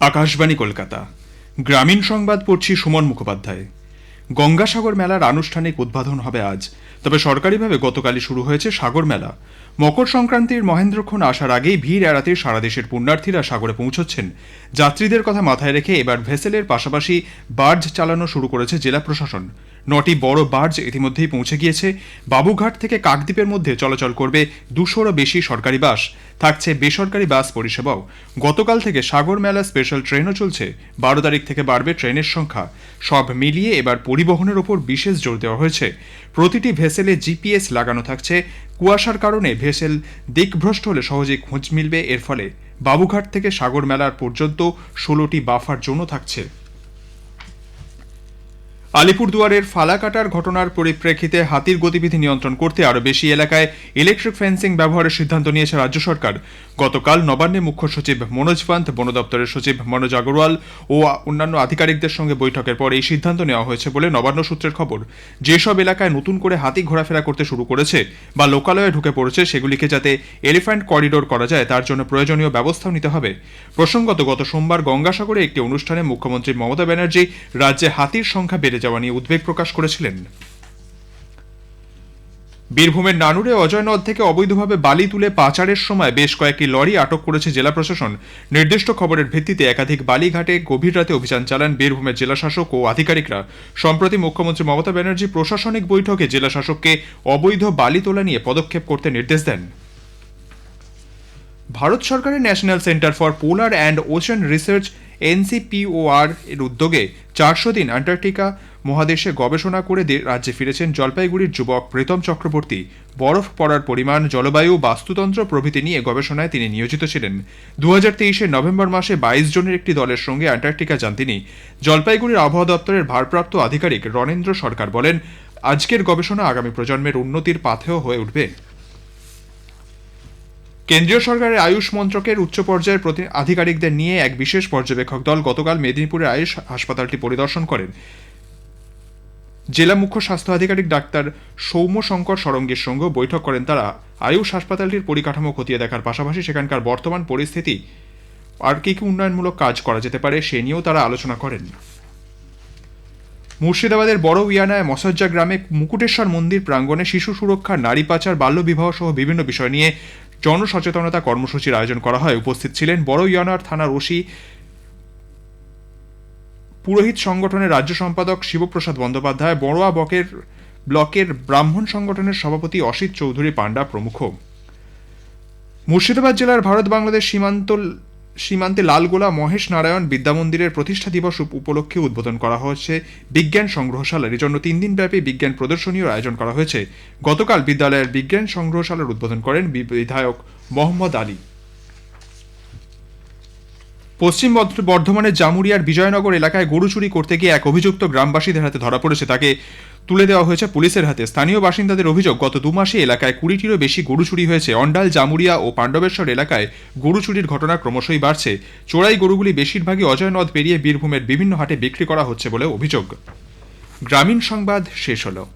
আকাশবাণী কলকাতা। গ্রামীণ সংবাদ পড়ছি সুমন মুখোপাধ্যায়। গঙ্গাসাগর মেলার আনুষ্ঠানিক উদ্বোধন হবে আজ। তবে সরকারিভাবে গতকালই শুরু হয়েছে সাগর মেলা। মকর সংক্রান্তির মহেন্দ্রক্ষণ আসার আগেই ভিড় এড়াতে সারা দেশের পুণ্যার্থীরা সাগরে পৌঁছচ্ছেন। যাত্রীদের কথা মাথায় রেখে এবার ভেসেলের পাশাপাশি বার্জ চালানো শুরু করেছে জেলা প্রশাসন। নটি বড় বার্জ ইতিমধ্যেই পৌঁছে গিয়েছে। বাবুঘাট থেকে কাকদ্বীপের মধ্যে চলাচল করবে দুশোরও বেশি সরকারি বাস। থাকছে বেসরকারি বাস পরিষেবাও। গতকাল থেকে সাগর মেলা স্পেশাল ট্রেনও চলছে। বারো তারিখ থেকে বাড়বে ট্রেনের সংখ্যা। সব মিলিয়ে এবার পরিবহনের ওপর বিশেষ জোর দেওয়া হয়েছে। প্রতিটি ভেসেলে জিপিএস লাগানো থাকছে। কুয়াশার কারণে ভেসেল দিকভ্রষ্ট হলে সহজেই খোঁজ মিলবে। এর ফলে বাবুঘাট থেকে সাগর মেলার পর্যন্ত ষোলোটি বাফার জোনও থাকছে। আলিপুরদুয়ারের ফালাকাটার ঘটনার পরিপ্রেক্ষিতে হাতির গতিবিধি নিয়ন্ত্রণ করতে আরও বেশি এলাকায় ইলেকট্রিক ফেন্সিং ব্যবহারের সিদ্ধান্ত নিয়েছে রাজ্য সরকার। গতকাল নবান্নে মুখ্য সচিব মনোজ পান্ত বন দপ্তরের সচিব মনোজ আগরওয়াল ও অন্যান্য আধিকারিকদের সঙ্গে বৈঠকের পর এই সিদ্ধান্ত নেওয়া হয়েছে বলে নবান্ন সূত্রের খবর। যেসব এলাকায় নতুন করে হাতি ঘোরাফেরা করতে শুরু করেছে বা লোকালয়ে ঢুকে পড়েছে সেগুলিকে যাতে এলিফ্যান্ট করিডোর করা যায়, তার জন্য প্রয়োজনীয় ব্যবস্থাও নিতে হবে। প্রসঙ্গত, গত সোমবার গঙ্গাসাগরে একটি অনুষ্ঠানে মুখ্যমন্ত্রী মমতা ব্যানার্জি রাজ্যে হাতির সংখ্যা বেড়ে যাওয়া নিয়ে উদ্বেগ প্রকাশ করেছিলেন। বীরভূমের নানুরে অজয় নদ থেকে অবৈধভাবে বালি তুলে পাচারের সময় বেশ কয়েকটি লরি আটক করেছে জেলা প্রশাসন। নির্দিষ্ট খবরের ভিত্তিতে একাধিক বালিঘাটে গভীর রাতে অভিযান চালান বীরভূমের জেলাশাসক ও আধিকারিকরা। সম্প্রতি মুখ্যমন্ত্রী মমতা ব্যানার্জি প্রশাসনিক বৈঠকে জেলাশাসককে অবৈধ বালি তোলা নিয়ে পদক্ষেপ করতে নির্দেশ দেন। ভারত সরকারের national centre for polar and ocean research NCPOR এর উদ্যোগে চারশো দিন আন্টার্কটিকা মহাদেশে গবেষণা করে রাজ্যে ফিরেছেন জলপাইগুড়ির যুবক প্রীতম চক্রবর্তী। বরফ পড়ার পরিমাণ, জলবায়ু, বাস্তুতন্ত্র প্রভৃতি নিয়ে গবেষণায় তিনি নিয়োজিত ছিলেন। দু হাজার নভেম্বর মাসে বাইশ জনের একটি দলের সঙ্গে আন্টার্কটিকা যান তিনি। জলপাইগুড়ির আবহাওয়া দপ্তরের ভারপ্রাপ্ত আধিকারিক রণেন্দ্র সরকার বলেন, আজকের গবেষণা আগামী প্রজন্মের উন্নতির পাথেয় হয়ে উঠবে। কেন্দ্রীয় সরকারের আয়ুষ মন্ত্রকের উচ্চ পর্যায়ের প্রতি আধিকারিকদের নিয়ে এক বিশেষ পর্যবেক্ষক দল গতকাল মেদিনীপুরের আয়ুষ হাসপাতালটি পরিদর্শন করেন। জেলা মুখ্য স্বাস্থ্য আধিকারিক ডাক্তার সৌম্য শঙ্কর সরঙ্গের সঙ্গে বৈঠক করেন তারা। আয়ুষ হাসপাতালটির পরিকাঠামো খতিয়ে দেখার পাশাপাশি সেখানকার বর্তমান পরিস্থিতি আর কি কি উন্নয়নমূলক কাজ করা যেতে পারে সে নিয়েও তারা আলোচনা করেন। মুর্শিদাবাদের বড় উইয়ানায় মসজ্জা গ্রামে মুকুটেশ্বর মন্দির প্রাঙ্গণে শিশু সুরক্ষা, নারী পাচার বাল্যবিবাহ সহ বিভিন্ন বিষয় নিয়ে জনসচেতনতা কর্মসূচির আয়োজন করা হয়। উপস্থিত ছিলেন বড় ইয়ানার থানার ওসি, পুরোহিত সংগঠনের রাজ্য সম্পাদক শিবপ্রসাদ বন্দ্যোপাধ্যায়, বড়োয়া বকের, ব্লকের ব্রাহ্মণ সংগঠনের সভাপতি অসিত চৌধুরী পাণ্ডা প্রমুখ। মুর্শিদাবাদ জেলার ভারত বাংলাদেশ সীমান্ত সীমান্তে লালগোলা মহেশ নারায়ণ বিদ্যামন্দিরের প্রতিষ্ঠা দিবস উপলক্ষে উদ্বোধন করা হয়েছে। বিজ্ঞান সংগ্রহশালার জন্য তিন দিনব্যাপী বিজ্ঞান প্রদর্শনীর আয়োজন করা হয়েছে। গতকাল বিদ্যালয়ের বিজ্ঞান সংগ্রহশালার উদ্বোধন করেন বিধায়ক মোহাম্মদ আলী। পশ্চিম বর্ধ- বর্ধমানের জামুরিয়ার বিজয়নগর এলাকায় গরু চুরি করতে গিয়ে এক অভিযুক্ত গ্রামবাসীদের হাতে ধরা পড়েছে তাকে। তুলে দেওয়া হয়েছে পুলিশের হাতে। স্থানীয় বাসিন্দাদের অভিযোগ, গত দু মাসে এলাকায় কুড়িটিরও বেশি গরু চুরি হয়েছে। অন্ডাল, জামুরিয়া ও পাণ্ডবেশ্বর এলাকায় গরু চুরির ঘটনা ক্রমশই বাড়ছে। চোরাই গরুগুলি বেশিরভাগই অজয় নদ পেরিয়ে বীরভূমের বিভিন্ন হাটে বিক্রি করা হচ্ছে বলে অভিযোগ। গ্রামীণ সংবাদ শেষ হলো।